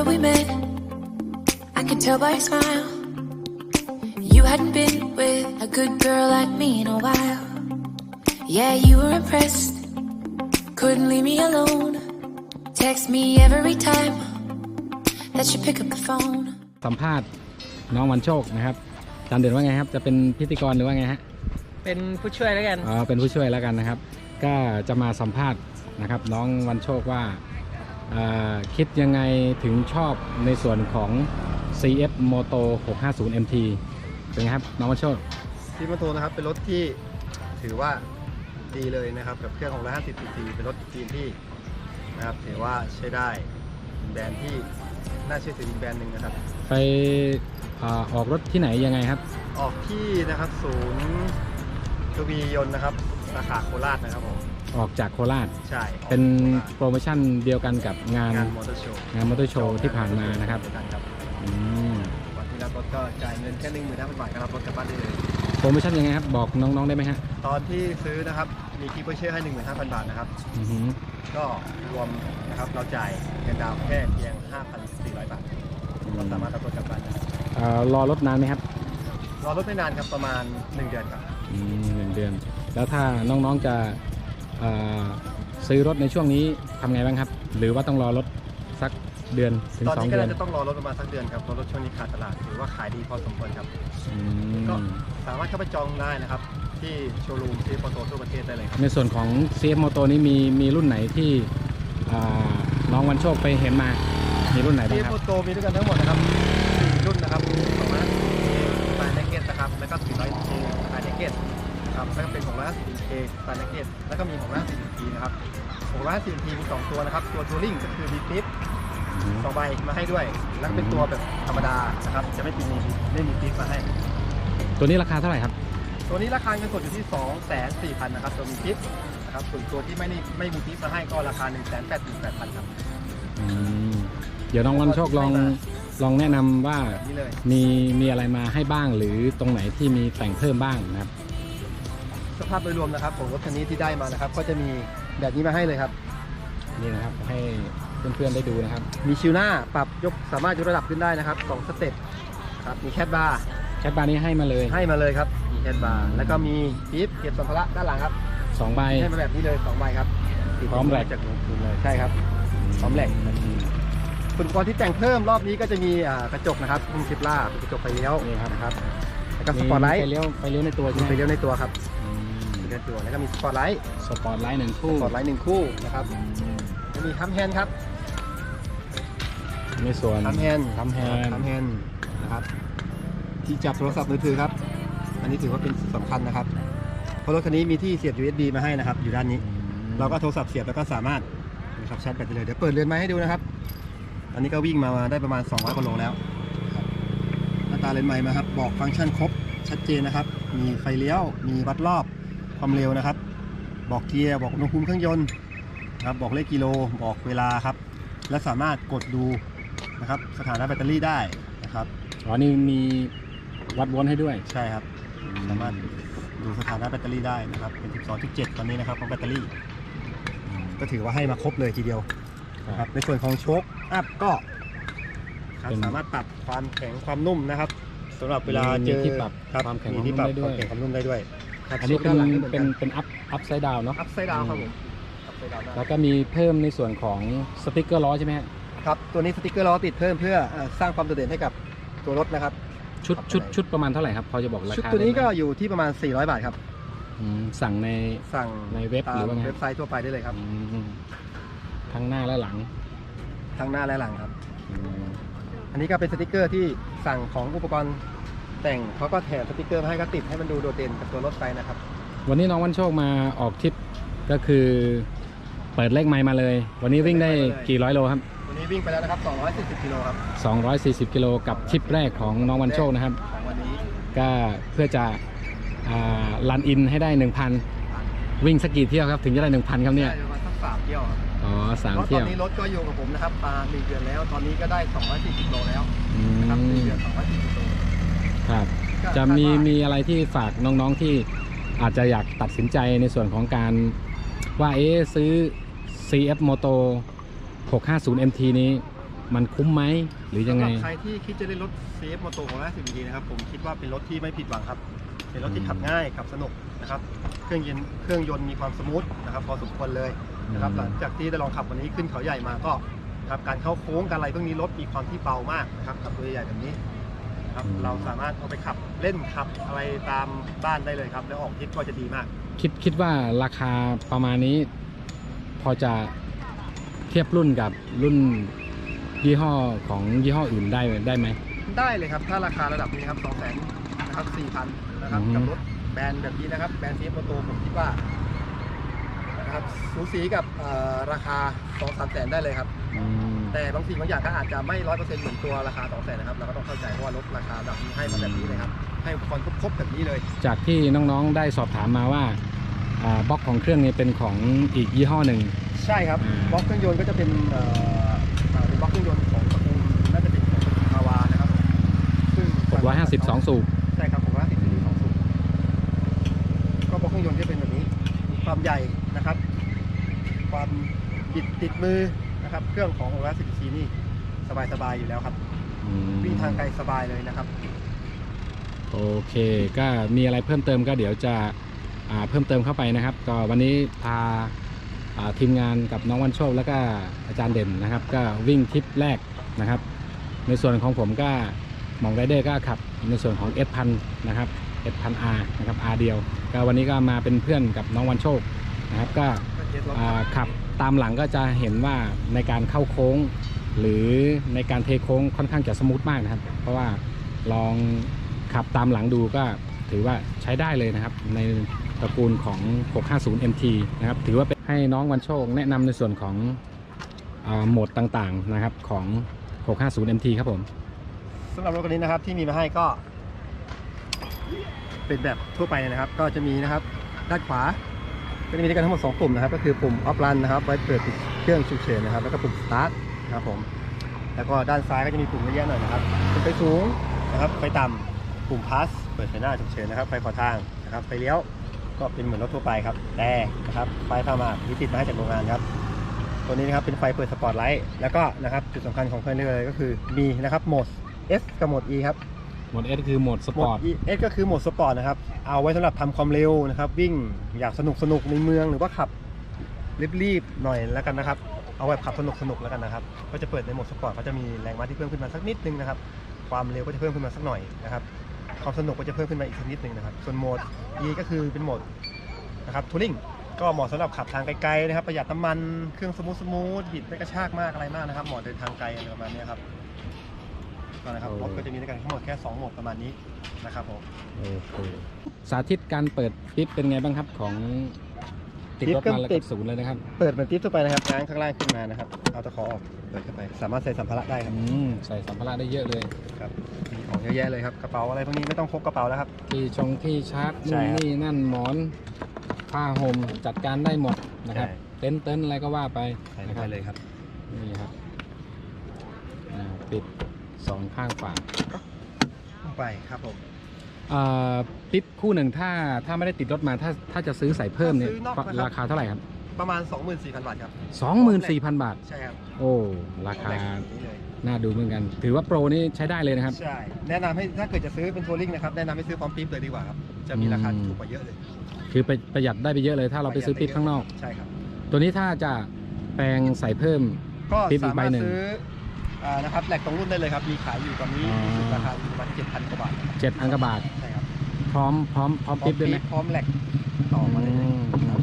summer we met, I could tell by your smile. You hadn't been with a good girl like me in a while. Yeah, you were impressed, couldn't leave me alone. Text me every time that you pick up the phone. สัมภาษณ์น้องวันโชคนะครับอาจารย์เด่นว่าไงครับ จะเป็นพิธีกรหรือว่าไงฮะ เป็นผู้ช่วยแล้วกัน อ๋อ เป็นผู้ช่วยแล้วกันนะครับ ก็จะมาสัมภาษณ์นะครับ น้องวันโชคว่าเอ่อ คิดยังไงถึงชอบในส่วนของ CF Moto 650 MT เป็นไงครับ น้องวันโชคซีมอนโทนะครับ เป็นรถที่ถือว่าดีเลยนะครับ กับเครื่องของ150 cc เป็นรถจีนที่นะครับถือว่าใช้ได้เป็นแบรนด์ที่น่าเชื่อถืออีกแบรนด์หนึ่งนะครับ ไปเอ่อออกรถที่ไหนยังไงครับ ออกที่นะครับศูนย์ทวียนต์นะครับสาขาโคราชนะครับผม ออกจากโคราช ใช่เป็นออกจากโคโปรโมชั่นเดียวกันกับงาราชนงานมอเตอร์โชว์งานมอเตอร์โชว์ที่ผ่านมานะครับเดียวกันครับอืมวันที่รับรถก็จ่ายเงินแค่หนึ่งหมื่นห้าพันบาทก็รับรถกลับบ้านได้เลยโปรโมชั่นยังไงครับ บอกน้องๆได้ไหมฮะตอนที่ซื้อนะครับมีกิฟต์วอเชอร์ให้หนึ่งหมื่นห้าพันบาทนะครับอือหือก็รวมนะครับเราจ่ายเงินดาวน์แค่เพียง5,400บาทเราสามารถรับรถกลับบ้านได้เอ่อรอรถนานไหมครับรอรถไม่นานครับประมาณ1เดือนครับอืมหนึ่งเดือน แล้วถ้าน้องๆจะเอ่อ ซื้อรถในช่วงนี้ทำไงบ้างครับ หรือว่าต้องรอรถสักเดือนถึงตอนสองนี้ก็เดือนน่าจะต้องรอรถประมาณสักเดือนครับเพราะรถช่วงนี้ขาดตลาดถือว่าขายดีพอสมควรครับ อืก็ มสามารถเข้าไปจองได้นะครับที่โชว์รูมที่ปตททั่วประเทศได้เลยครับในส่วนของ CF Moto นี้มีมีรุ่นไหนที่อ่าน้องวันโชคไปเห็นมา มีรุ่นไหนบ้างที่ครับโปรโตมีด้วยกันทั้งหมดนะครับ4รุ่นนะครับสองร้อยสไตล์เนกเก็ตนะครับแล้วก็400 k สไตล์เนกเก็ตครับแล้วก็เป็นของ150 k สไตล์เนกเก็ตแล้วก็มีของ150 k นะครับของ150 k มีสองตัวนะครับ ตัวทัวริงก็คือบีทิปสองใบมาให้ด้วย แล้วก็เป็นตัวแบบธรรมดานะครับ จะไม่มีไม่มีติ๊กมาให้ ตัวนี้ราคาเท่าไหร่ครับ ตัวนี้ราคาเงินสดอยู่ที่ 2 4 0 0 0 0นะครับ ตัวมีติ๊กนะครับ ส่วนตัวที่ไม่ได้ไม่มีติ๊กมาให้ก็ราคา 1 8 8 8 0 0 0ครับอืมเดี๋ยวน้องวันโชคลองลองแนะนำว่านี่เลยมีมีอะไรมาให้บ้างหรือตรงไหนที่มีแต่งเพิ่มบ้างนะครับ สภาพโดยรวมนะครับของรถคันนี้ที่ได้มานะครับ ก็จะมีแบบนี้มาให้เลยครับ นี่นะครับให้เพื่อนๆได้ดูนะครับ มีชิวหน้าปรับยกสามารถยกระดับขึ้นได้นะครับสองสเต็ปครับมีแคทบาร์แคทบาร์นี้ให้มาเลยให้มาเลยครับมีแคทบาร์แล้วก็มีปี๊บเก็บสัมภาระด้านหลังครับสองใบให้มาแบบนี้เลยสองใบครับติดพร้อมแหลกจากลงทุนเลยใช่ครับพร้อมแหลกอุปกรณ์ที่แต่งเพิ่มรอบนี้ก็จะมีอ่ากระจกนะครับมุมซิปล่าเป็นกระจกไฟเลี้ยวนี่ครับนะครับแล้วก็สปอร์ตไลท์มีไฟเลี้ยวไฟเลี้ยวในตัวใช่มีไหมไฟเลี้ยวในตัวครับ อืมมีในตัวแล้วก็มีสปอร์ตไลท์สปอร์ตไลท์หนึ่งสคู่ปอร์ตไลท์หนึ่งคู่นะครับอืมจะมีคัมแฮนด์ครับในส่วนคัมแฮนด์คัมแฮนด์คัมแฮนด์นะครับที่จับโทรศัพท์มือถือครับ อันนี้ถือว่าเป็นสำคัญนะครับ เพราะรถคันนี้มีที่เสียบ USB มาให้นะครับ อยู่ด้านนี้ เราก็โทรศัพท์เสียบแล้วก็สามารถนะครับชาร์จแบตได้เลย เดี๋ยวเปิดเรือนไม้ให้ดูนะครับ อันนี้ก็วิ่งมาได้ประมาณ 200กิโลแล้วครับหน้าตาเรือนไม้มาครับ บอกฟังก์ชันครบชัดเจนนะครับ มีไฟเลี้ยว มีวัดรอบ ความเร็วนะครับ บอกเกียร์บอกอุณหภูมิเครื่องยนต์นะครับบอกเลขกิโลบอกเวลาครับ และสามารถกดดูนะครับสถานะแบตเตอรี่ได้นะครับอ๋อนี่มีวัดโวลต์ให้ด้วย ใช่ครับ สามารถดูสถานะแบตเตอรี่ได้นะครับเป็น 12.7 ตอนนี้นะครับของแบตเตอรี่ ก็ถือว่าให้มาครบเลยทีเดียวนะครับในส่วนของโชคอัพก็ครับเป็นสามารถปรับความแข็งความนุ่มนะครับสำหรับเวลามีเจอที่ปรับครับความแข็งมีที่ปรับความนุ่มได้ด้วย ความแข็งความนุ่มได้ด้วยครับอันนี้เป็นด้านหลังก็เหมือนเป็กันนเป็นอัพอัพไซด์ดาวเนาะอัพไซด์ดาวครับผมอัพไซด์ดาวแล้วก็มีเพิ่มในส่วนของสติกเกอร์ล้อใช่ไหมฮะครับตัวนี้สติกเกอร์ล้อติดเพิ่มเพื่อเอ่อสร้างความโดดเด่นให้กับตัวรถนะครับ ชุดครับชุดชุดประมาณเท่าไหร่ครับพอจะบอกราคาชุดตัวนี้ก็ได้ไหมอยู่ที่ประมาณ 400 บาทครับอืมสั่งในสั่งในเว็บตาหรือมว่าไงเว็บไซต์ทั่วไปได้เลยครับอืมทั้งหน้าและหลังทั้งหน้าและหลังครับอืมอันนี้ก็เป็นสติกเกอร์ที่สั่งของอุปกรณ์ แต่งเขาก็แถมสติกเกอร์มาให้ก็ติดให้มันดูโดดเด่นกับตัวรถไปนะครับ วันนี้น้องวันโชคมาออกทริปก็คือเปิดเลขไมล์มาเลย วันนี้วิ่งได้กี่ร้อยโลครับวันนี้วิ่งไปแล้วนะครับ240กิโลครับ240 กิโลกับทริปแรกของน้องวันโชคนะครับ ของวันนี้ก็เพื่อจะลันอินให้ได้ 1,000 วิ่งสักกี่เที่ยวครับ ถึงจะได้ 1,000 ครับเนี่ยได้ประมาณสักสามเที่ยวครับอ๋อสามเพราะตเที่อยนวนี้รถก็อยู่กับผมนะครับมาหนึ่งเดือนแล้ว ตอนนี้ก็ได้240กิโลแล้วอืนะครับหนึ่งมเดือน240กิโล ครับก็จะมีคาดว่ามีอะไรที่ฝากน้องๆที่อาจจะอยากตัดสินใจในส่วนของการว่าเอ๊ะซื้อ CF Moto 650 MT นี้มันคุ้มไหมหรือยังไงสำหรับใครที่คิดจะเล่นรถ CF มอโตของล่าสุดดีนะครับผมคิดว่าเป็นรถที่ไม่ผิดหวังครับ เป็นรถที่ขับง่ายขับสนุกนะครับเครื่องยนต์เครื่องยนต์มีความสมูทนะครับ พอสมควรเลยนะครับอืมหลังจากที่ได้ลองขับวันนี้ขึ้นเขาใหญ่มาก็นะครับการเข้าโค้งการอะไรพวกนี้รถมีความที่เบามากนะครับขับตัวใหญ่ๆแบบนี้ ครับ เราสามารถเอาไปขับเล่นขับอะไรตามบ้านได้เลยครับ แล้วออกทริปก็จะดีมาก คิดคิดว่าราคาประมาณนี้ พอจะเทียบรุ่นกับรุ่นยี่ห้อของยี่ห้ออื่นได้ได้ไหม ได้เลยครับ ถ้าราคาระดับนี้ครับ2 0 0 0 0นะครับ4,000นะครับอือฮึกับรถแบรนด์แบบนี้นะครับ แบรนด์ CF มอโตผมคิดว่านะครับสูสีกับเอ่อราคา2 3แสนได้เลยครับ อืม แต่บางสิ่งบางอย่างก็อาจจะไม่ร้อยเปอร์เซ็นต์เหมือนตัวราคา2 0 0แสนนะครับเราก็ต้องเข้าใจเพราะว่ารถราคาแบบนี้ให้มาแบบนี้เลยครับให้อุปกรณ์ครบๆแบบนี้เลย จากที่น้องๆได้สอบถามมาว่าอ่าบล็อกของเครื่องนี้เป็นของอีกยี่ห้อหนึ่ง ใช่ครับอืมบล็อกเครื่องยนต์ก็จะเป็นเอ่อเอ่อเป็นบล็อกเครื่องยนต์ของตระกูลน่าจะเป็นของคาวานะครับซึ่ง650 2สูบ ใช่ครับผมว่าติดที่สองสูบก็บล็อกเครื่องยนต์ที่เป็นแบบนี้มีความใหญ่นะครับ ความบิดติดมือ นะครับ เครื่องของ 6 10 cc นี่สบายๆอยู่แล้วครับ อืมวิ่งทางไกลสบายเลยนะครับ โอเค ก็มีอะไรเพิ่มเติมก็เดี๋ยวจะอ่าเพิ่มเติมเข้าไปนะครับ ก็วันนี้พาอ่าทีมงานกับน้องวันโชคแล้วก็อาจารย์เด่นนะครับ ก็วิ่งทริปแรกนะครับ ในส่วนของผมก็หมองไรเดอร์ก็ขับในส่วนของ S พันนะครับ S พัน R นะครับ R เดียว ก็วันนี้ก็มาเป็นเพื่อนกับน้องวันโชคนะครับ ก็ก็เทสรถอ่าขับ ตามหลังก็จะเห็นว่าในการเข้าโค้ง หรือในการเทโค้งค่อนข้างจะสมูทมากนะครับ เพราะว่าลองขับตามหลังดูก็ถือว่าใช้ได้เลยนะครับ ในตระกูลของ 650 MT นะครับ ถือว่าเป็นให้น้องวันโชคแนะนำในส่วนของโหมดต่างๆนะครับของ 650 MT ครับผมสำหรับรถคันนี้นะครับที่มีมาให้ก็ เป็นแบบทั่วไปนะครับ ก็จะมีนะครับด้านขวา ก็จะมีด้วยกันทั้งหมด 2 ปุ่มนะครับ ก็คือปุ่มออฟรันนะครับไว้เปิดปิดเครื่องฉุกเฉินนะครับ แล้วก็ปุ่มสตาร์ทนะครับผม แล้วก็ด้านซ้ายก็จะมีปุ่มเยอะแยะหน่อยนะครับปุ่มไฟสูงนะครับไฟต่ำปุ่มพาสเปิดไฟหน้าฉุกเฉินนะครับไฟขอทางนะครับไฟเลี้ยวก็เป็นเหมือนรถทั่วไปครับ แต่นะครับไฟพามาที่ติดมาจากโรงงานครับ ตัวนี้นะครับเป็นไฟเปิดสปอตไลท์แล้วก็นะครับจุดสำคัญของเครื่องนี้เลยก็คือมีนะครับโหมด S กับโหมด E ครับ หมด S คือโหมดสปอร์ต E S ก็คือโหมดสปอร์ตนะครับ เอาไว้สำหรับทำความเร็วนะครับ วิ่งอยากสนุกสนุกในเมืองหรือว่าขับรีบๆหน่อยแล้วกันนะครับ เอาแบบขับสนุกสนุกแล้วกันนะครับ ก็จะเปิดในโหมดสปอร์ตก็จะมีแรงม้าที่เพิ่มขึ้นมาสักนิดนึงนะครับ ความเร็วก็จะเพิ่มขึ้นมาสักหน่อยนะครับ ความสนุกก็จะเพิ่มขึ้นมาอีกสักนิดนึงนะครับ ส่วนโหมด E ก็คือเป็นโหมดนะครับทัวริงก็เหมาะสำหรับขับทางไกลๆนะครับ ประหยัดน้ำมัน เครื่องสมูทสมูทบิดไม่กระชากมากอะไรมากนะครับ เหมาะเดินทางไกลอะไรประมาณเนี้ยครับ ก็นะครับรถก็จะมีด้วยกันทั้งหมดแค่2โหมดประมาณนี้นะครับผมโอเคสาธิตการเปิดปิ๊บเป็นไงบ้างครับของติดรถมาแล้วกับศูนย์เลยนะครับ เปิดเหมือนติ๊บทั่วไปนะครับง้างข้างล่างขึ้นมานะครับ เอาตะขอออกเปิดเข้าไปสามารถใส่สัมภาระได้ครับอืมใส่สัมภาระได้เยอะเลยครับมีของเยอะแยะเลยครับกระเป๋าอะไรพวกนี้ไม่ต้องพกกระเป๋าแล้วครับที่ชงที่ชาร์จใช่นู่นครับนี่นั่นหมอนผ้าห่มจัดการได้หมดนะครับใช่เต็นท์เต็นท์อะไรก็ว่าไปใส่นะคไปรับเลยครับนี่ครับอ่าปิด สองข้างฝาลงไปครับผมอ่าปิ๊บคู่หนึ่งถ้าถ้าไม่ได้ติดรถมาถ้าถ้าจะซื้อใส่เพิ่มเนี่ยถ้าซื้อนอกนะครับ ราคาเท่าไหร่ครับประมาณ 24,000 บาทครับ 24,000 บาท ใช่ครับโอ้ราคาแบบนี้เลยน่าดูเหมือนกัน ถือว่าโปรนี่ใช้ได้เลยนะครับ ใช่แนะนำให้ถ้าเกิดจะซื้อเป็นทัวริงนะครับแนะนำให้ซื้อพร้อมปิ๊บเลยดีกว่าครับจะมีราคาอืม ถูกกว่าเยอะเลยคือไปประหยัดได้ไปเยอะเลย ถ้าเราไปซื้อปิ๊บข้างนอก ใช่ครับ ตัวนี้ถ้าจะแปลงใส่เพิ่ม ก็ปิ๊บอีสากใบมารถหนึ่ง ซื้ออ่า นะครับแหลกตรงรุ่นได้เลยครับ มีขายอยู่ตอนนี้อ๋อรู้สึกราคาอยู่ประมาณ7,000กว่าบาทนะครับเจ็ดพันกว่าบาท ใช่ครับ พร้อมพร้อมพร้อมปิ๊บด้วยไหมพร้อมแหลกต่อมาเลยอืมครับ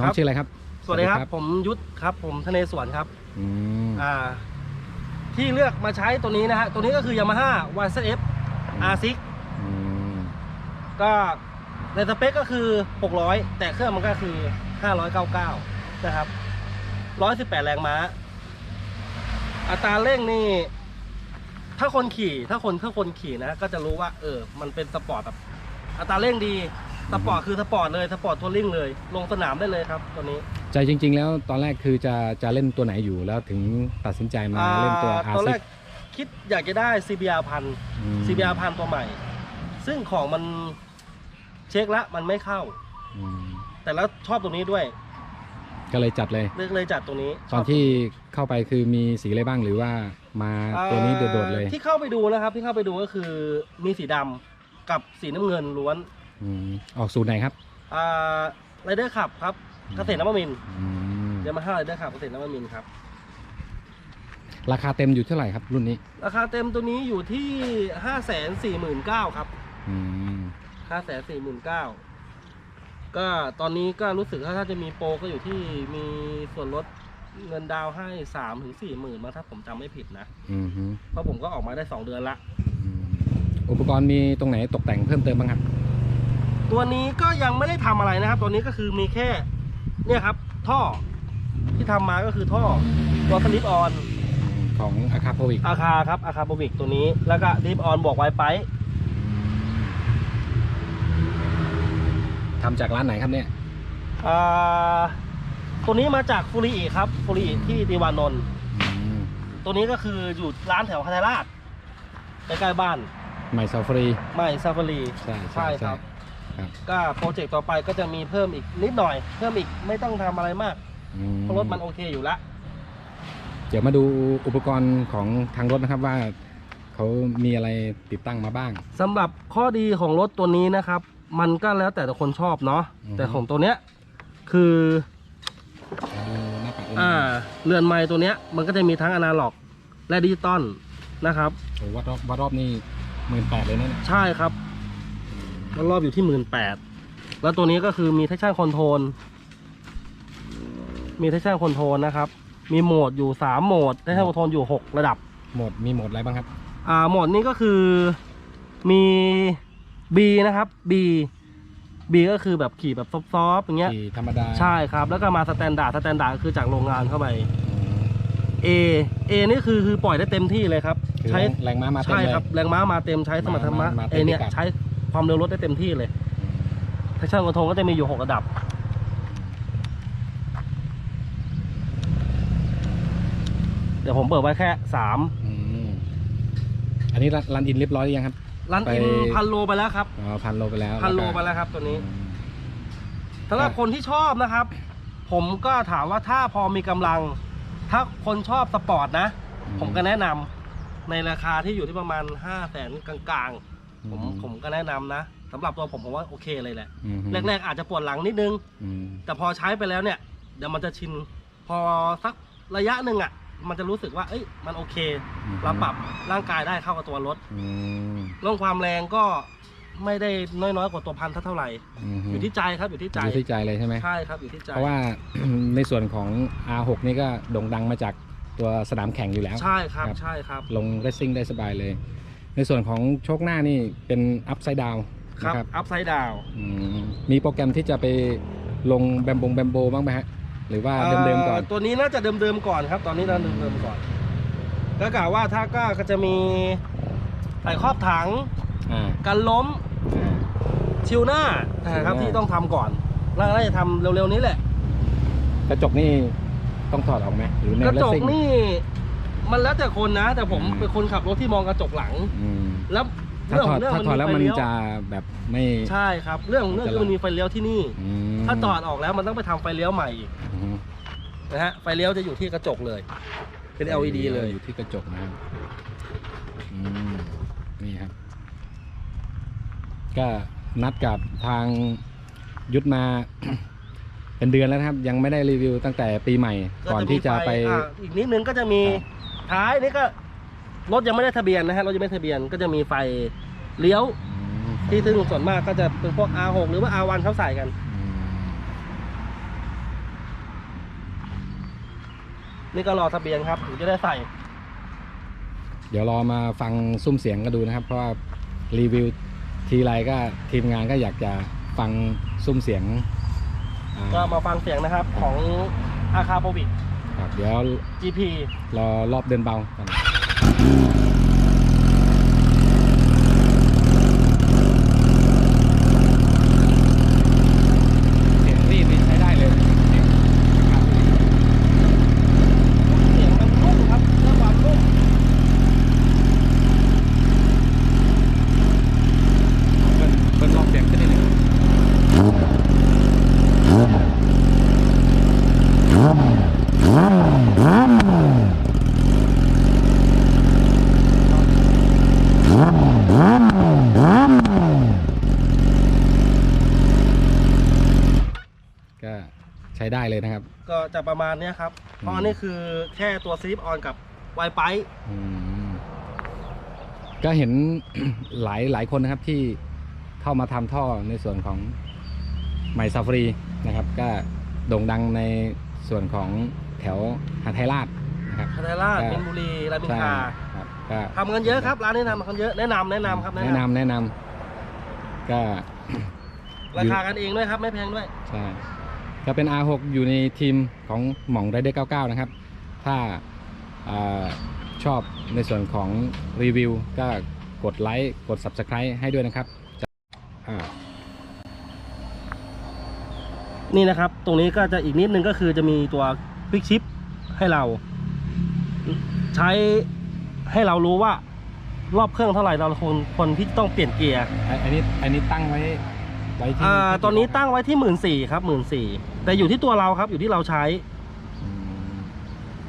น้องชื่ออะไรครับ สวัสดีครับ ผมยุทธครับ ผมธเนศวรครับอืมอ่า ที่เลือกมาใช้ตัวนี้นะฮะ ตัวนี้ก็คือ Yamaha YZF R6 อืมก็ในสเปคก็คือ 600 แต่เครื่องมันก็คือ 599 นะครับ 118 แรงม้า อัตราเร่งนี่ ถ้าคนขี่ ถ้าคนถ้าคนขี่นะ ก็จะรู้ว่า เออ มันเป็นสปอร์ตแบบ อัตราเร่งดี สปอร์ตคือสปอร์ตเลยสปอร์ตทัวริงเลย ลงสนามได้เลยครับตัวนี้ใจจริง ๆ แล้วตอนแรกคือจะจะเล่นตัวไหนอยู่แล้วถึงตัดสินใจมาเล่นตัวอ่า R6 ตอนแรกคิดอยากจะได้ CBR พันอืม CBR พันตัวใหม่ ซึ่งของมันเช็คแล้วมันไม่เข้าอืมแต่แล้วชอบตัวนี้ด้วย ก็เลยจัดเลยเลยเลยจัดตัวนี้ ตอนที่เข้าไปคือมีสีอะไรบ้างหรือว่ามาตัวนี้โดดๆเลยอ่าที่เข้าไปดูนะครับที่เข้าไปดูก็คือมีสีดำกับสีน้ำเงินล้วน อืมออกสูตรไหนครับอ่าไรเดอร์ขับครับเกษตรนวมินทร์อืมยามาฮ่าไรเดอร์ขับเกษตรนวมินทร์ครับ ราคาเต็มอยู่เท่าไหร่ครับ รุ่นนี้ราคาเต็มตัวนี้อยู่ที่ห้าแสนสี่หมื่นเก้าครับอืมห้าแสนสี่หมื่นเก้าก็ตอนนี้ก็รู้สึกว่าถ้าจะมีโปรก็อยู่ที่มีส่วนลดเงินดาวน์ให้สามถึงสี่หมื่นมาถ้าผมจำไม่ผิดนะ อืมฮึเพราะผมก็ออกมาได้สองเดือนละ อืมอุปกรณ์มีตรงไหนตกแต่งเพิ่มเติมบ้างครับ ตัวนี้ก็ยังไม่ได้ทำอะไรนะครับ ตัวนี้ก็คือมีแค่เนี่ยครับ ท่อที่ทำมาก็คือท่อตัวสลิปออนของอาคาโพวิกอาคาครับอาคาโบวิกตัวนี้แล้วก็ดิฟออนบวกไวไปทำจากร้านไหนครับเนี่ยอ่าตัวนี้มาจากฟูริอิครับฟูริอิที่ติวานนท์อืมตัวนี้ก็คืออยู่ร้านแถวคาทาราชใกล้ๆบ้านใหม่ซาฟารีไม่ซาฟารีใช่ใช่ครับ ครับ ก็โปรเจกต์ต่อไปก็จะมีเพิ่มอีกนิดหน่อย เพิ่มอีกไม่ต้องทำอะไรมากอืมเพราะรถมันโอเคอยู่แล้วเดี๋ยวมาดูอุปกรณ์ของทางรถนะครับว่าเขามีอะไรติดตั้งมาบ้าง สำหรับข้อดีของรถตัวนี้นะครับ มันก็แล้วแต่คนชอบเนาะอือฮึ แต่ของตัวเนี้ยคือดูหน้าปัดอ่าเรือนไม้ตัวเนี้ยมันก็จะมีทั้งอนาล็อกและดิจิตอลนะครับ โอ้วัดรอบวัดรอบนี่หมื่นแปดเลยนะเนี่ยใช่ครับแล้ว รอบอยู่ที่หมื่นแปดแล้วตัวนี้ก็คือมี traction control มี traction control นะครับ มีโหมดอยู่สามโหมด traction control อยู่หกระดับ โหมดมีโหมดอะไรบ้างครับ อ่าโหมดนี้ก็คือมี B นะครับ B B ก็คือแบบขี่แบบซอฟต์ๆอย่างเงี้ย ขี่ธรรมดาใช่ครับ แล้วก็มาสแตนดาร์ดสแตนดาร์ดก็คือจากโรงงานเข้าไปอืม A A นี่คือคือปล่อยได้เต็มที่เลยครับคือใช้แรงม้ามาเต็มใช่เลย ครับแรงม้ามาเต็มใช้สมรรถนะมามาเต็เอมเนี่ยพิกัด ใช้ ความเร็วรถได้เต็มที่เลยอืมทักชั่นคอนโทรลก็จะมีอยู่6ระดับ เดี๋ยวผมเปิดไว้แค่3อืมอันนี้รันรันอินเรียบร้อยหรือยังครับลันอินไป พันโลไปแล้วครับ อ๋อพันโลไปแล้วพันโลก็ไปแล้วครับตัวนี้ อืม สำหรับครับ คนที่ชอบนะครับ ผมก็ถามว่าถ้าพอมีกำลัง ถ้าคนชอบสปอร์ตนะ ผมก็แนะนำในราคาที่อยู่ที่ประมาณ 5 0 0แสนกลางๆ ผมอืผมก็แนะนำนะสำหรับตัวผมผมว่าโอเคเลยแหละ อืมแรกๆอาจจะปวดหลังนิดนึง อืมแต่พอใช้ไปแล้วเนี่ย เดี๋ยวมันจะชิน พอสักระยะหนึ่งอะ มันจะรู้สึกว่า เอ้ย มันโอเคอืมเราปรับร่างกายได้เข้ากับตัวรถอืมเรื่องความแรงก็ไม่ได้น้อยๆกว่าตัวพันเท่าไหร่ มอยู่ที่ใจครับ อยู่ที่ใจ อยู่ที่ใจเลยใช่ไหม ใช่ครับ อยู่ที่ใจ เพราะว่า ในส่วนของ R6 นี่ก็โด่งดังมาจากตัวสนามแข่งอยู่แล้ว ใช่ครับ ครับ ใช่ครับ ลงเรซซิ่งได้สบายเลย ในส่วนของโชคหน้านี่เป็นอัพไซด์ดาวครับนะครับอัพไซด์ดาว อืมมีโปรแกรมที่จะไปลงแบมบงแบมโบบ้างไหมฮะ หรือว่าเดิมๆก่อน ตัวนี้น่าจะเดิมๆก่อนครับ ตอนนี้เราเดิมๆก่อนก็กล่าวว่าถ้าก็ก็จะมีใส่ครอบถังอ่ากันล้มอ่า ชิวหน้านะครับชิวหน้า ที่ต้องทำก่อนแล้วน่าจะทำเร็วๆนี้แหละ กระจกนี่ต้องถอดออกไหมหรือในกระเรจซกซิ่งนี่ มันแล้วแต่คนนะ แต่ผมอืม เป็นคนขับรถที่มองกระจกหลัง อืมแล้วถ้าถอดเรื่องถ้าถอดแล้วไฟมันเยจะแบบไม่ ใช่ครับ เรื่องของเรื่องมันจะคือมันมีไฟเลี้ยวที่นี่ อืมถ้าจอดออกแล้วมันต้องไปทำไฟเลี้ยวใหม่อีกอืมนะฮะไฟเลี้ยวจะอยู่ที่กระจกเลย เป็น LED เลยอยู่ที่กระจกนะครับอืมนี่ครับ ก็นัดกับทางยุทธมา เป็นเดือนแล้วนะครับ ยังไม่ได้รีวิวตั้งแต่ปีใหม่ ก่อนที่จะไปอ่าอีกนิดนึงก็จะมีครับ ท้ายนี่ก็รถยังไม่ได้ทะเบียนนะฮะรถยังไม่ได้ทะเบียนก็จะมีไฟเลี้ยวอืมที่ซึ่งส่วนมากก็จะเป็นพวก R6 หรือว่า R1 เขาใส่กันอืมนี่ก็รอทะเบียนครับถึงจะได้ใส่ เดี๋ยวรอมาฟังซุ้มเสียงกันดูนะครับ เพราะว่ารีวิวทีไรก็ทีมงานก็อยากจะฟังซุ้มเสียงอ่าก็มาฟังเสียงนะครับของอาคาโปวิก ครับเดี๋ยว GP รอรอบเดินเบากันเสียงรีดนี่ใช้ได้เลย เสียงมันนุ่มครับเรื่องความนุ่ม เบิ้ลเบิ้ลรอบเสียงขึ้นนิดนึง ก็ใช้ได้เลยนะครับ ก็ จะประมาณเนี้ยครับ เพราะอันนี้คือแค่ตัวซีฟออนกับไวไฟอืมก็เห็น หลายหลายคนนะครับที่เข้ามาทำท่อในส่วนของใหม่ซาฟารีนะครับ ก็โด่งดังในส่วนของแถวหาดไทยราชนะครับคาเทล่าใช่เป็นบุรีรามอินใช่ทราครับก็ทำกันเยอะครับ ร้านนี้ทำกันเยอะแนะนำแนะนำครับแนะนำแนะนำก็ ราคากันเองด้วยครับ ไม่แพงด้วย ใช่ ก็เป็น R6 อยู่ในทีมของหม่องไรเดอร์99 นะครับ ถ้าอาชอบในส่วนของรีวิว ก็กดไลค์กด Subscribe ให้ด้วยนะครับจะอ่า นี่นะครับ ตรงนี้ก็จะอีกนิดนึงก็คือจะมีตัวควิกชิปให้เรา ใช้ให้เรารู้ว่ารอบเครื่องเท่าไหร่เราคนคนที่ต้องเปลี่ยนเกียร์ไอ้อันนี้อันนี้ตั้งไว้ ไว้ที่อ่าที่ตอนนี้ตั้งไว้ที่หมื่นสี่ครับหมื่นสี่แต่อยู่ที่ตัวเราครับอยู่ที่เราใช้ อืม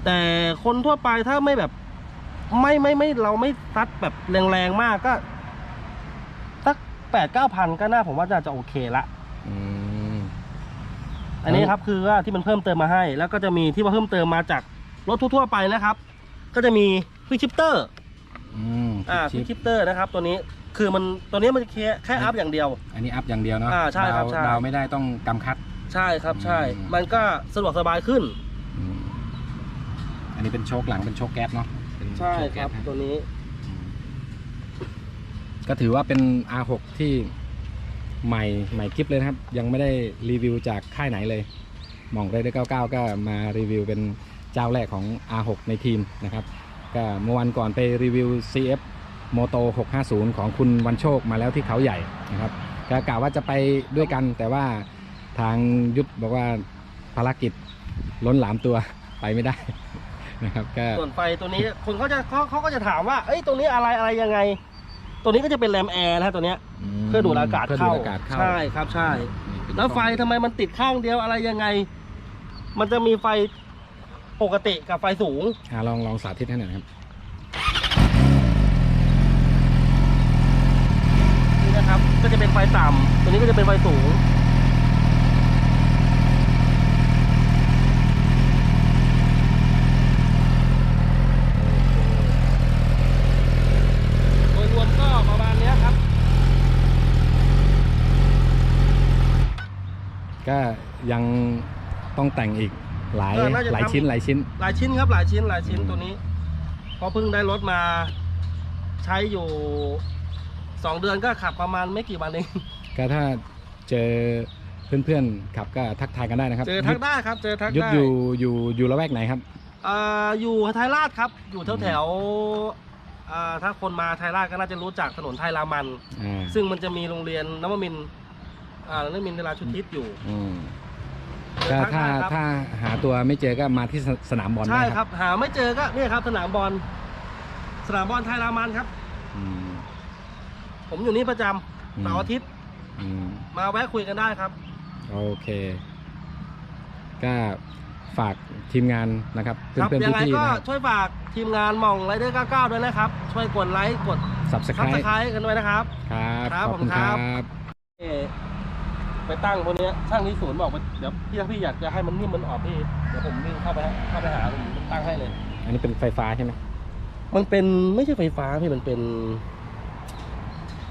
แต่คนทั่วไปถ้าไม่แบบ ไม่ไม่ไม่เราไม่ซัดแบบแรงๆมากก็สักแปดเก้าพันก็น่าผมว่าน่าจะโอเคละ อืม อันนี้ครับคือว่าที่มันเพิ่มเติมมาให้ แล้วก็จะมีที่มาเพิ่มเติมมาจากรถทั่วๆไปนะครับ ก็จะมีควิกชิปเตอร์ อืมอ่าคชิวิปกชิปเตอร์นะครับ ตัวนี้ คือมันตัวนี้มันแค่แค่อัพอย่างเดียว อันนี้อัพอย่างเดียวเนาะอ่าใช่ครับดาวใช่ ดาวไม่ได้ต้องกำคัด ใช่ครับใช่ อืม มันก็สะดวกสบายขึ้น อืมอันนี้เป็นโชคหลังเป็นโชคแก๊สเนาะเป็นใช่โชคแก๊รัสบนะตัวนี้ ก็ถือว่าเป็น R6 ที่ใหม่ใหม่คลิปเลยนะครับ ยังไม่ได้รีวิวจากค่ายไหนเลย หมองเรเดอร์99 ก็มารีวิวเป็นเจ้าแรกของ R6 ในทีมนะครับ ก็เมื่อวันก่อนไปรีวิว CF Moto 650 ของคุณวันโชคมาแล้วที่เขาใหญ่นะครับก็กล่าวว่าจะไปด้วยกัน แต่ว่าทางยุทธบอกว่าภารกิจล้นหลามตัวไปไม่ได้นะครับก็ส่วนไฟตัวนี้คนเขาจะเขาเขาก็จะถามว่า เอ้ยตัวนี้อะไรอะไรยังไง ตัวนี้ก็จะเป็นแรมแอร์นะฮะตัวเนี้ยมเพื่อดูดอากาศพื่อเข้าดูดอากาศเข้าใช่ครับใช่นี่เป็นแล้วไฟกล้องทำไมมันติดข้างเดียวอะไรยังไง มันจะมีไฟปกติกับไฟสูงอะลองลองสาธิตให้หน่อยครับ นี่นะครับ ก็จะเป็นไฟต่ำตัวนี้ก็จะเป็นไฟสูง โดยรวมก็ประมาณเนี้ยครับ ก็ยังต้องแต่งอีกหลายเออน่าจะหลายทำ ชิ้นหลายชิ้น หลายชิ้นครับหลายชิ้นหลายชิ้นอืม ตัวนี้เพราะเพิ่งได้รถมาใช้อยู่ สองเดือนก็ขับประมาณไม่กี่วันเอง ก็ถ้าเจอเพื่อนๆขับก็ทักทายกันได้นะครับเจอทักได้ครับ เจอทักยุดได้อยู่อยู่อยู่ละแวกไหนครับ อ่าอยู่ไทยราชครับ อยู่แถวแถวๆอ่าถ้าคนมาไทยราชก็น่าจะรู้จักถนนไทยรามัน อ่าซึ่งมันจะมีโรงเรียนนวมินทร์อ่านวมินทร์ราชุทิศอยู่อืมเจก็อทักถ้าได้ครับถ้าหาตัวไม่เจอก็มาที่สสนามบอลใช่ได้ครับ หาไม่เจอก็เนี่ยครับ สนามบอลสนามบอลไทยรามันครับ อืม ผมอยู่นี่ประจอืมำเสาร์อาทิตย์อืมมาแวะคุยกันได้ครับ โอเค ก็ฝากทีมงานนะครับครับเพื่อนยังไงๆพี่ๆก็นะครับช่วยฝากทีมงานหมองไรเดอร์99ด้วยนะครับ ช่วยกดไลค์กดสับสไคซับรสต์ไครต์กันด้วยนะครับ ครับครับขอบคุณผมคครัรับ บ เอ่อไปตั้งพวกเนี้ยช่างที่ศูนย์บอกว่าเดี๋ยวพี่ถ้าพี่อยากจะให้มันนิ่มมันออกพี่เดี๋ยวผมวิ่งเข้าไปเข้าไปหาผมตั้งให้เลย อันนี้เป็นไฟฟ้าใช่ไหมมันเป็นไม่ใช่ไฟฟ้าพี่มันเป็น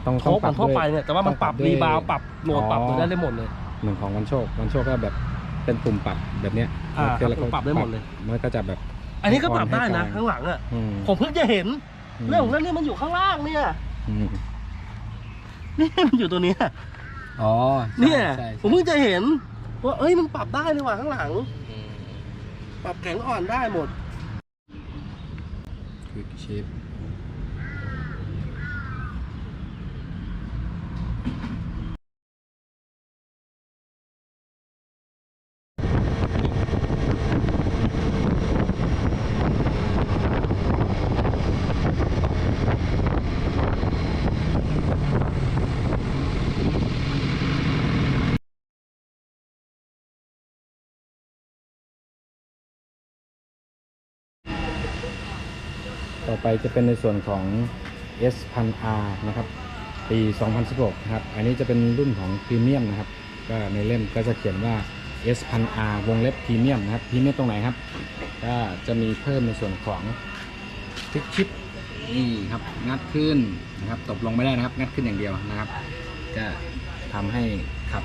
ต้องโชต้องคปรัมับนทั่วด้วยไปเนี่ยแต่ว่ามันปรับต้องปรับด้วยรีบาวด์ปรับโหลดอ๋อ ปรับตัวได้ได้หมดเลย เหมือนของวันโชควันโชคก็แบบเป็นปุ่มปรับแบบเนี้ยอ่าแล้วก็ครับปรับได้หมดเลย มันก็จะแบบ อันนี้ก็ปรับได้นะข้างหลังอะอืมผมเพิ่งจะเห็นอืมเรื่องของเรื่องนี้มันอยู่ข้างล่างเนี่ยอืมนี่มันอยู่ตัวเนี้ยอ๋อเนี่ยใช่ผมเพิ่งจะเห็นว่าเอ้ยมันปรับได้นี่หว่าข้างหลังปรับแข็งอ่อนได้หมดควิกชิป ต่อไปจะเป็นในส่วนของ S 1 0 0 R นะครับ ปี 2016 นะครับ อันนี้จะเป็นรุ่นของพรีเมียมนะครับ ก็ในเล่มก็จะเขียนว่า S 1 0 0 R วงเล็บพรีเมียมนะครับพรีเมียมตรงไหนครับ ก็จะมีเพิ่มในส่วนของคลิกชิปนี่ครับ งัดขึ้นนะครับ ตบลงไม่ได้นะครับ งัดขึ้นอย่างเดียวนะครับ ก็ทำให้ขับ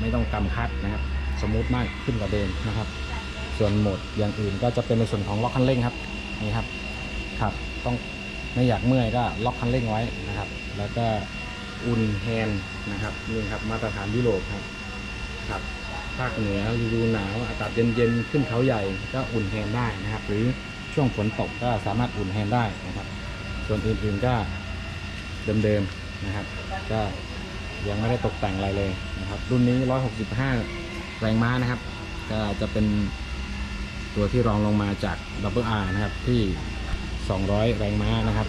ไม่ต้องกำคัดนะครับ สมูทมากขึ้นกว่าเดิมนะครับ ส่วนโหมดอย่างอื่นก็จะเป็นในส่วนของล็อกคันเร่งครับ นี่ครับ ครับ ต้องไม่อยากเมื่อยก็ล็อกคันเร่งไว้นะครับ แล้วก็อุ่นแฮนนะครับนี่ครับมาตรฐานยุโรปครับครับภาคเหนือฤดูหนาวอากาศเย็นๆขึ้นเขาใหญ่ก็อุ่นแฮนได้นะครับ หรือช่วงฝนตกก็สามารถอุ่นแฮนได้นะครับ ส่วนอื่นๆก็เดิมๆนะครับ ก็ยังไม่ได้ตกแต่งอะไรเลยนะครับ รุ่นนี้ 165 แรงม้านะครับ ก็จะเป็นตัวที่รองลงมาจาก Double R นะครับที่ 200 แรงม้านะครับ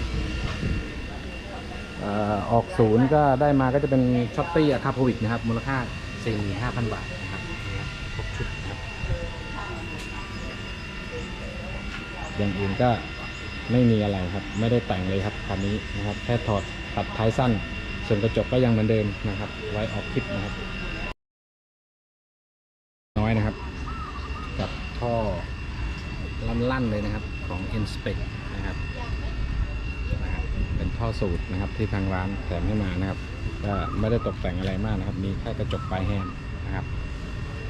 ออกศูนย์ก็ได้มาก็จะเป็นช็อตตี้อะคาโพวิกนะครับ มูลค่า 45,000 บาทนะครับนี่ครับครบชุดนะครับอย่างอื่นก็ไม่มีอะไรครับ ไม่ได้แต่งเลยครับคันนี้นะครับ แค่ถอดตัดท้ายสั้น ส่วนกระจกก็ยังเหมือนเดิมนะครับ ไว้ออกคลิปนะครับ น้อยนะครับ กับท่อ ลั่นๆเลยนะครับของ n s p e c นะครับนะครับ เป็นท่อสูตรนะครับที่ทางร้านแถมให้มานะครับก็ไม่ได้ตกแต่งอะไรมากนะครับ มีแค่กระจกปลายแฮนด์นะครับ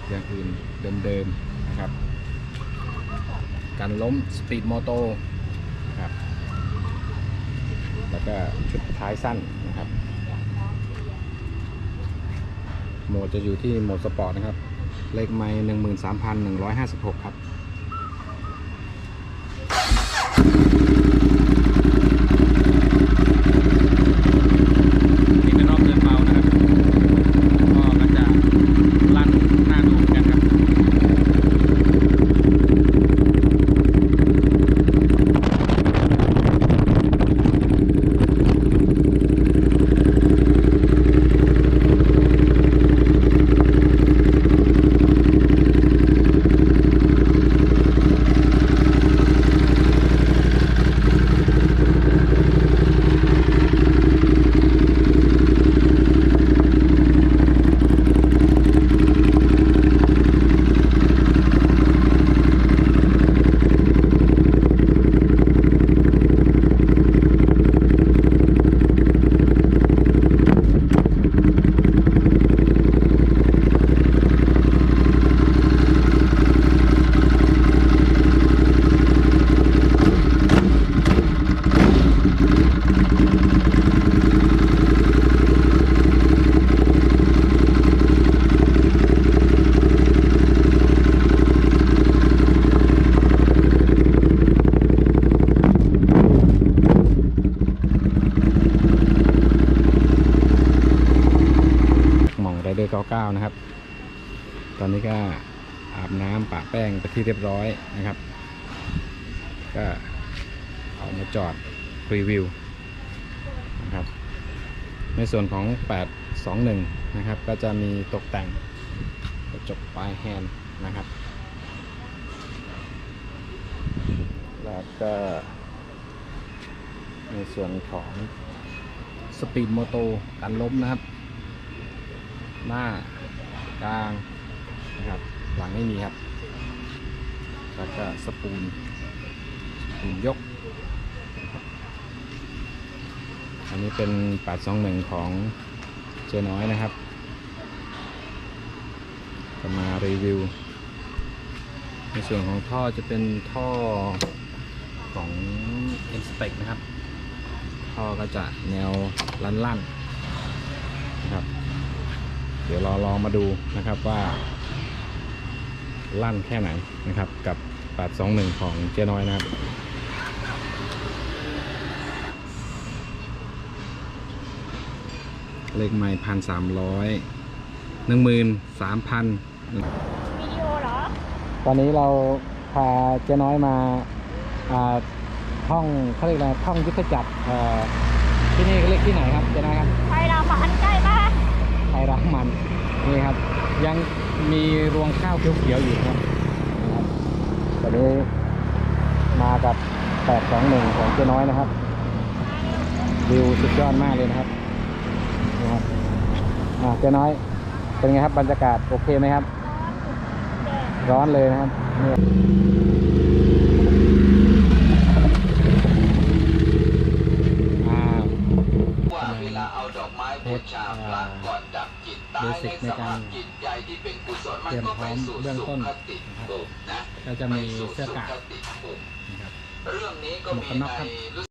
อย่างอื่นเดิมๆนะครับ การล้มสปีดโมโตนะครับแล้วก็ชุดท้ายสั้นนะครับ โหมดจะอยู่ที่โหมดสปอร์ตนะครับ เลขไม้หนึ่งหมื่นสามพันหนึ่งร้อยห้าสิบหกครับ นี่เป็นรอบเดินเบานะครับ ก็มันจะลั่นหน้าดูเหมือนกันครับ หม่องไรเดอร์99 นะครับ ตอนนี้ก็อาบน้ำปะแป้งไปที่เรียบร้อยนะครับ ก็เอามาจอดรีวิวนะครับ ในส่วนของ 821 นะครับ ก็จะมีตกแต่งกระจกปลายแฮนด์นะครับ แล้วก็ในส่วนของสปีดโมโตการล้มนะครับ หน้ากลางนะครับ หลังไม่มีครับ แล้วก็สปูนสปูนยก อันนี้เป็น821ของเจน้อยนะครับจะมารีวิว ในส่วนของท่อจะเป็นท่อของ n s p e c นะครับ ท่อก็จะแนวลั่นๆ ดี๋ยวเราลองมาดูนะครับว่าลั่นแค่ไหนนะครับกับ 821 ของเจน้อยนะครับเลขไม้พันสามร้อยหนึ่งหมื่นสามพันวิดีโอเหรอ ตอนนี้เราพาเจ๊น้อยมาอ่าท่องเขาเรียกอะไรท่องยุทธจักรที่นี่เขาเรียกที่ไหนครับเจ๊น้อยครับ รักมันนี่ครับ ยังมีรวงข้าวเขียวๆอยู่ครับนะครับตอนนี้มากับ 821 ของเจ๊น้อยนะครับวิวสุดยอดมากเลยนะครับนี่ครับอ่าเจ๊น้อย เป็นไงครับบรรยากาศโอเคไหมครับ ร้อนเลยนะครับนี่อ่าวเวลาเอาดอกไม้บูชา เบสิในกในสกาภารพจิตใจที่เป็นกุศลมันเตรียมก็พไปร้อมสู่เบื้องสุต้นขตินะครับภูมินะก็จะมีไปสู่เสื้อกาดสุขติภูมินะครับเรื่องนี้ก็หมวกมีกันน็อกใน